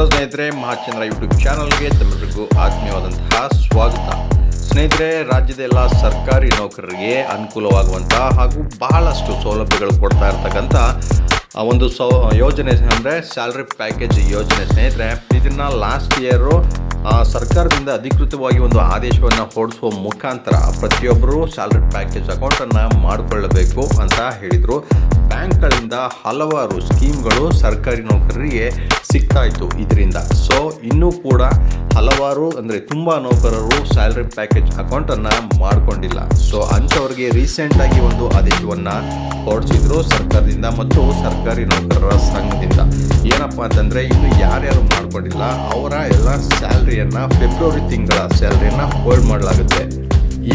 ನಮಸ್ಕಾರ ಸ್ನೇಹಿತರೆ, ಮಹಾಚಂದ್ರ ಯೂಟ್ಯೂಬ್ ಚಾನಲ್ಗೆ ತಮ್ಮೆಲ್ಲರಿಗೂ ಆತ್ಮೀಯವಾದಂತಹ ಸ್ವಾಗತ. ಸ್ನೇಹಿತರೆ, ರಾಜ್ಯದ ಎಲ್ಲ ಸರ್ಕಾರಿ ನೌಕರರಿಗೆ ಅನುಕೂಲವಾಗುವಂತಹ ಹಾಗೂ ಬಹಳಷ್ಟು ಸೌಲಭ್ಯಗಳು ಕೊಡ್ತಾ ಇರ್ತಕ್ಕಂಥ ಒಂದು ಸೌ, ಯೋಜನೆ ಅಂದರೆ ಸ್ಯಾಲ್ರಿ ಪ್ಯಾಕೇಜ್ ಯೋಜನೆ ಸ್ನೇಹಿತರೆ. ಇದನ್ನು ಲಾಸ್ಟ್ ಇಯರು ಸರ್ಕಾರದಿಂದ ಅಧಿಕೃತವಾಗಿ ಒಂದು ಆದೇಶವನ್ನು ಹೊರಡಿಸುವ ಮುಖಾಂತರ ಪ್ರತಿಯೊಬ್ಬರು ಸ್ಯಾಲ್ರಿ ಪ್ಯಾಕೇಜ್ ಅಕೌಂಟನ್ನು ಮಾಡಿಕೊಳ್ಳಬೇಕು ಅಂತ ಹೇಳಿದರು. ಬ್ಯಾಂಕ್ಗಳಿಂದ ಹಲವಾರು ಸ್ಕೀಮ್ಗಳು ಸರ್ಕಾರಿ ನೌಕರರಿಗೆ ಸಿಗ್ತಾ ಇತ್ತು ಇದರಿಂದ. ಸೊ ಇನ್ನೂ ಕೂಡ ಹಲವಾರು, ಅಂದರೆ ತುಂಬ ನೌಕರರು ಸ್ಯಾಲ್ರಿ ಪ್ಯಾಕೇಜ್ ಅಕೌಂಟನ್ನು ಮಾಡಿಕೊಂಡಿಲ್ಲ. ಸೊ ಅಂಥವ್ರಿಗೆ ರೀಸೆಂಟಾಗಿ ಒಂದು ಆದೇಶವನ್ನು ಹೊರಡಿಸಿದ್ರು ಸರ್ಕಾರದಿಂದ ಮತ್ತು ಸರ್ಕಾರಿ ನೌಕರರ ಸಂಘದಿಂದ. ಏನಪ್ಪ ಅಂತಂದರೆ, ಇನ್ನು ಯಾರ್ಯಾರು ಮಾಡಿಕೊಂಡಿಲ್ಲ, ಅವರ ಎಲ್ಲ ಸ್ಯಾಲ್ರಿಯನ್ನು ಫೆಬ್ರವರಿ ತಿಂಗಳ ಸ್ಯಾಲ್ರಿಯನ್ನು ಹೋಲ್ಡ್ ಮಾಡಲಾಗುತ್ತೆ.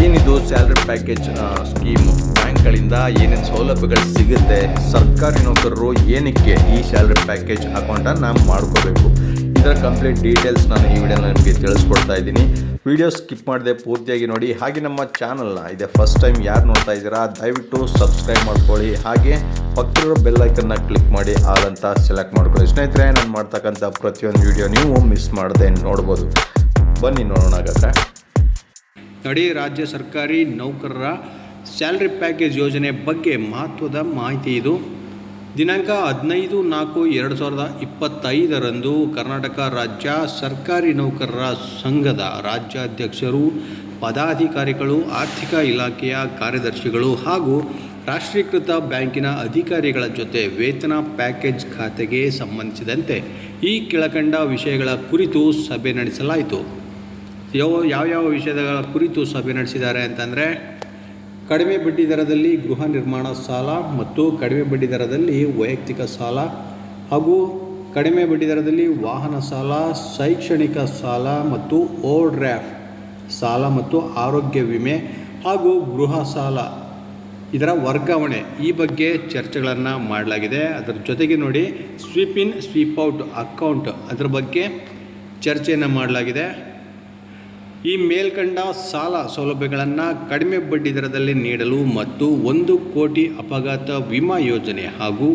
ಏನಿದು ಸ್ಯಾಲ್ರಿ ಪ್ಯಾಕೇಜ್ ಸ್ಕೀಮು ಬ್ಯಾಂಕ್ಗಳಿಂದ ಏನೇನು ಸೌಲಭ್ಯಗಳು ಸಿಗುತ್ತೆ? ಸರ್ಕಾರಿ ನೌಕರರು ಏನಕ್ಕೆ ಈ ಸ್ಯಾಲ್ರಿ ಪ್ಯಾಕೇಜ್ ಅಕೌಂಟನ್ನು ಮಾಡ್ಕೋಬೇಕು? ಇದರ ಕಂಪ್ಲೀಟ್ ಡೀಟೇಲ್ಸ್ ನಾನು ಈ ವಿಡಿಯೋನ ನಿಮಗೆ ತಿಳಿಸ್ಕೊಡ್ತಾ ಇದ್ದೀನಿ. ವಿಡಿಯೋ ಸ್ಕಿಪ್ ಮಾಡದೆ ಪೂರ್ತಿಯಾಗಿ ನೋಡಿ. ಹಾಗೆ ನಮ್ಮ ಚಾನಲ್ನ ಇದೆ. ಫಸ್ಟ್ ಟೈಮ್ ಯಾರು ನೋಡ್ತಾ ಇದ್ದೀರಾ, ದಯವಿಟ್ಟು ಸಬ್ಸ್ಕ್ರೈಬ್ ಮಾಡ್ಕೊಳ್ಳಿ. ಹಾಗೆ ಪಕ್ಕದಲ್ಲಿರೋ ಐಕನ್ನ ಕ್ಲಿಕ್ ಮಾಡಿ. ಆದಂತ ಸೆಲೆಕ್ಟ್ ಮಾಡ್ಕೊಳ್ಳಿ. ಸ್ನೇಹಿತರೆ, ನಾನು ಮಾಡ್ತಕ್ಕಂಥ ಪ್ರತಿಯೊಂದು ವಿಡಿಯೋ ನೀವು ಮಿಸ್ ಮಾಡದೆ ನೋಡ್ಬೋದು. ಬನ್ನಿ ನೋಡೋಣ ಹಾಗಾದ್ರೆ. ನೋಡಿ ರಾಜ್ಯ ಸರ್ಕಾರಿ ನೌಕರರ ಸ್ಯಾಲ್ರಿ ಪ್ಯಾಕೇಜ್ ಯೋಜನೆ ಬಗ್ಗೆ ಮಹತ್ವದ ಮಾಹಿತಿ ಇದು. ದಿನಾಂಕ ಹದಿನೈದು ನಾಲ್ಕು ಎರಡು ಸಾವಿರದ ಇಪ್ಪತ್ತೈದರಂದು ಕರ್ನಾಟಕ ರಾಜ್ಯ ಸರ್ಕಾರಿ ನೌಕರರ ಸಂಘದ ರಾಜ್ಯಾಧ್ಯಕ್ಷರು, ಪದಾಧಿಕಾರಿಗಳು, ಆರ್ಥಿಕ ಇಲಾಖೆಯ ಕಾರ್ಯದರ್ಶಿಗಳು ಹಾಗೂ ರಾಷ್ಟ್ರೀಕೃತ ಬ್ಯಾಂಕಿನ ಅಧಿಕಾರಿಗಳ ಜೊತೆ ವೇತನ ಪ್ಯಾಕೇಜ್ ಖಾತೆಗೆ ಸಂಬಂಧಿಸಿದಂತೆ ಈ ಕೆಳಕಂಡ ವಿಷಯಗಳ ಕುರಿತು ಸಭೆ ನಡೆಸಲಾಯಿತು. ಯಾವ ಯಾವ್ಯಾವ ವಿಷಯಗಳ ಕುರಿತು ಸಭೆ ನಡೆಸಿದ್ದಾರೆ ಅಂತಂದರೆ, ಕಡಿಮೆ ಬಡ್ಡಿ ದರದಲ್ಲಿ ಗೃಹ ನಿರ್ಮಾಣ ಸಾಲ ಮತ್ತು ಕಡಿಮೆ ಬಡ್ಡಿ ದರದಲ್ಲಿ ವೈಯಕ್ತಿಕ ಸಾಲ ಹಾಗೂ ಕಡಿಮೆ ಬಡ್ಡಿ ದರದಲ್ಲಿ ವಾಹನ ಸಾಲ, ಶೈಕ್ಷಣಿಕ ಸಾಲ ಮತ್ತು ಓವರ್ ಸಾಲ ಮತ್ತು ಆರೋಗ್ಯ ವಿಮೆ ಹಾಗೂ ಗೃಹ ಸಾಲ. ಇದರ ವರ್ಗಾವಣೆ ಈ ಬಗ್ಗೆ ಚರ್ಚೆಗಳನ್ನು ಮಾಡಲಾಗಿದೆ. ಅದರ ಜೊತೆಗೆ ನೋಡಿ, sweep in, sweep out account ಅದರ ಬಗ್ಗೆ ಚರ್ಚೆಯನ್ನು ಮಾಡಲಾಗಿದೆ. ಈ ಮೇಲ್ಕಂಡ ಸಾಲ ಸೌಲಭ್ಯಗಳನ್ನು ಕಡಿಮೆ ಬಡ್ಡಿ ದರದಲ್ಲಿ ನೀಡಲು ಮತ್ತು ಒಂದು ಕೋಟಿ ಅಪಘಾತ ವಿಮಾ ಯೋಜನೆ ಹಾಗೂ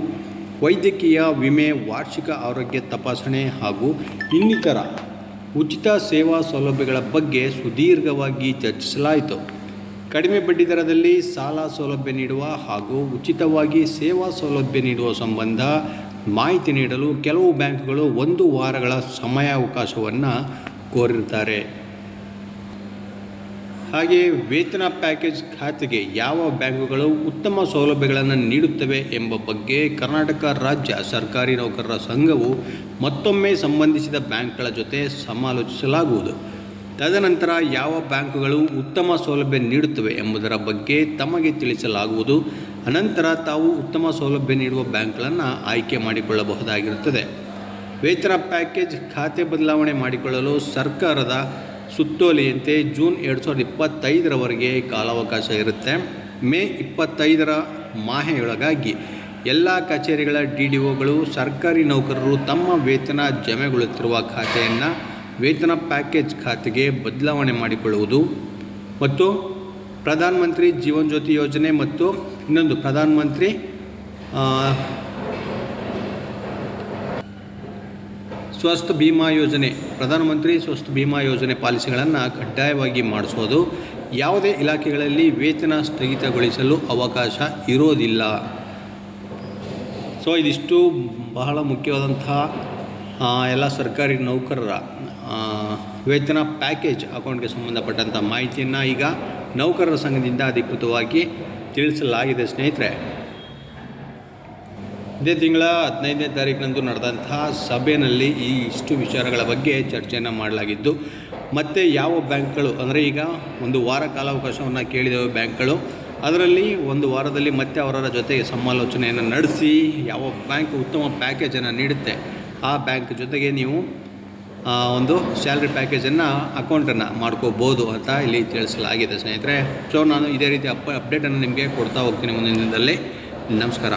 ವೈದ್ಯಕೀಯ ವಿಮೆ, ವಾರ್ಷಿಕ ಆರೋಗ್ಯ ತಪಾಸಣೆ ಹಾಗೂ ಇನ್ನಿತರ ಉಚಿತ ಸೇವಾ ಸೌಲಭ್ಯಗಳ ಬಗ್ಗೆ ಸುದೀರ್ಘವಾಗಿ ಚರ್ಚಿಸಲಾಯಿತು. ಕಡಿಮೆ ಬಡ್ಡಿ ದರದಲ್ಲಿ ಸಾಲ ಸೌಲಭ್ಯ ನೀಡುವ ಹಾಗೂ ಉಚಿತವಾಗಿ ಸೇವಾ ಸೌಲಭ್ಯ ನೀಡುವ ಸಂಬಂಧ ಮಾಹಿತಿ ನೀಡಲು ಕೆಲವು ಬ್ಯಾಂಕ್ಗಳು ಒಂದು ವಾರಗಳ ಸಮಯಾವಕಾಶವನ್ನು ಕೋರಿರ್ತಾರೆ ಹಾಗೆ ವೇತನ ಪ್ಯಾಕೇಜ್ ಖಾತೆಗೆ ಯಾವ ಬ್ಯಾಂಕುಗಳು ಉತ್ತಮ ಸೌಲಭ್ಯಗಳನ್ನು ನೀಡುತ್ತವೆ ಎಂಬ ಬಗ್ಗೆ ಕರ್ನಾಟಕ ರಾಜ್ಯ ಸರ್ಕಾರಿ ನೌಕರರ ಸಂಘವು ಮತ್ತೊಮ್ಮೆ ಸಂಬಂಧಿಸಿದ ಬ್ಯಾಂಕ್ಗಳ ಜೊತೆ ಸಮಾಲೋಚಿಸಲಾಗುವುದು. ತದನಂತರ ಯಾವ ಬ್ಯಾಂಕುಗಳು ಉತ್ತಮ ಸೌಲಭ್ಯ ನೀಡುತ್ತವೆ ಎಂಬುದರ ಬಗ್ಗೆ ತಮಗೆ ತಿಳಿಸಲಾಗುವುದು. ಅನಂತರ ತಾವು ಉತ್ತಮ ಸೌಲಭ್ಯ ನೀಡುವ ಬ್ಯಾಂಕ್ಗಳನ್ನು ಆಯ್ಕೆ ಮಾಡಿಕೊಳ್ಳಬಹುದಾಗಿರುತ್ತದೆ. ವೇತನ ಪ್ಯಾಕೇಜ್ ಖಾತೆ ಬದಲಾವಣೆ ಮಾಡಿಕೊಳ್ಳಲು ಸರ್ಕಾರದ ಸುತ್ತೋಲೆಯಂತೆ ಜೂನ್ ಎರಡು ಸಾವಿರದ ಇಪ್ಪತ್ತೈದರವರೆಗೆ ಕಾಲಾವಕಾಶ ಇರುತ್ತೆ. ಮೇ ಇಪ್ಪತ್ತೈದರ ಮಾಹೆಯೊಳಗಾಗಿ ಎಲ್ಲ ಕಚೇರಿಗಳ ಡಿ ಡಿ ಒಗಳು, ಸರ್ಕಾರಿ ನೌಕರರು ತಮ್ಮ ವೇತನ ಜಮೆಗೊಳ್ಳುತ್ತಿರುವ ಖಾತೆಯನ್ನು ವೇತನ ಪ್ಯಾಕೇಜ್ ಖಾತೆಗೆ ಬದಲಾವಣೆ ಮಾಡಿಕೊಳ್ಳುವುದು. ಮತ್ತು ಪ್ರಧಾನಮಂತ್ರಿ ಜೀವನ್ ಜ್ಯೋತಿ ಯೋಜನೆ ಮತ್ತು ಇನ್ನೊಂದು ಪ್ರಧಾನ ಸ್ವಸ್ಥ ಭೀಮಾ ಯೋಜನೆ, ಪ್ರಧಾನಮಂತ್ರಿ ಸ್ವಸ್ಥ ಭೀಮಾ ಯೋಜನೆ ಪಾಲಿಸಿಗಳನ್ನು ಕಡ್ಡಾಯವಾಗಿ ಮಾಡಿಸೋದು ಯಾವುದೇ ಇಲಾಖೆಗಳಲ್ಲಿ ವೇತನ ಸ್ಥಗಿತಗೊಳಿಸಲು ಅವಕಾಶ ಇರೋದಿಲ್ಲ. ಸೊ ಇದಿಷ್ಟು ಬಹಳ ಮುಖ್ಯವಾದಂತಹ ಎಲ್ಲ ಸರ್ಕಾರಿ ನೌಕರರ ವೇತನ ಪ್ಯಾಕೇಜ್ ಅಕೌಂಟ್ಗೆ ಸಂಬಂಧಪಟ್ಟಂಥ ಮಾಹಿತಿಯನ್ನು ಈಗ ನೌಕರರ ಸಂಘದಿಂದ ಅಧಿಕೃತವಾಗಿ ತಿಳಿಸಲಾಗಿದೆ ಸ್ನೇಹಿತರೆ. ಇದೇ ತಿಂಗಳ ಹದಿನೈದನೇ ತಾರೀಕಿನಂದು ನಡೆದಂತಹ ಸಭೆಯಲ್ಲಿ ಈ ಇಷ್ಟು ವಿಚಾರಗಳ ಬಗ್ಗೆ ಚರ್ಚೆಯನ್ನು ಮಾಡಲಾಗಿದ್ದು, ಮತ್ತು ಯಾವ ಬ್ಯಾಂಕ್ಗಳು, ಅಂದರೆ ಈಗ ಒಂದು ವಾರ ಕಾಲಾವಕಾಶವನ್ನು ಕೇಳಿದವು ಬ್ಯಾಂಕ್ಗಳು, ಅದರಲ್ಲಿ ಒಂದು ವಾರದಲ್ಲಿ ಮತ್ತೆ ಅವರ ಜೊತೆಗೆ ಸಮಾಲೋಚನೆಯನ್ನು ನಡೆಸಿ ಯಾವ ಬ್ಯಾಂಕ್ ಉತ್ತಮ ಪ್ಯಾಕೇಜನ್ನು ನೀಡುತ್ತೆ, ಆ ಬ್ಯಾಂಕ್ ಜೊತೆಗೆ ನೀವು ಒಂದು ಸ್ಯಾಲ್ರಿ ಪ್ಯಾಕೇಜನ್ನು, ಅಕೌಂಟನ್ನು ಮಾಡ್ಕೋಬೋದು ಅಂತ ಇಲ್ಲಿ ತಿಳಿಸಲಾಗಿದೆ ಸ್ನೇಹಿತರೆ. ಸೊ ನಾನು ಇದೇ ರೀತಿ ಅಪ್ ಅಪ್ಡೇಟನ್ನು ನಿಮಗೆ ಕೊಡ್ತಾ ಹೋಗ್ತೀನಿ ಮುಂದಿನ ದಿನದಲ್ಲಿ. ನಮಸ್ಕಾರ.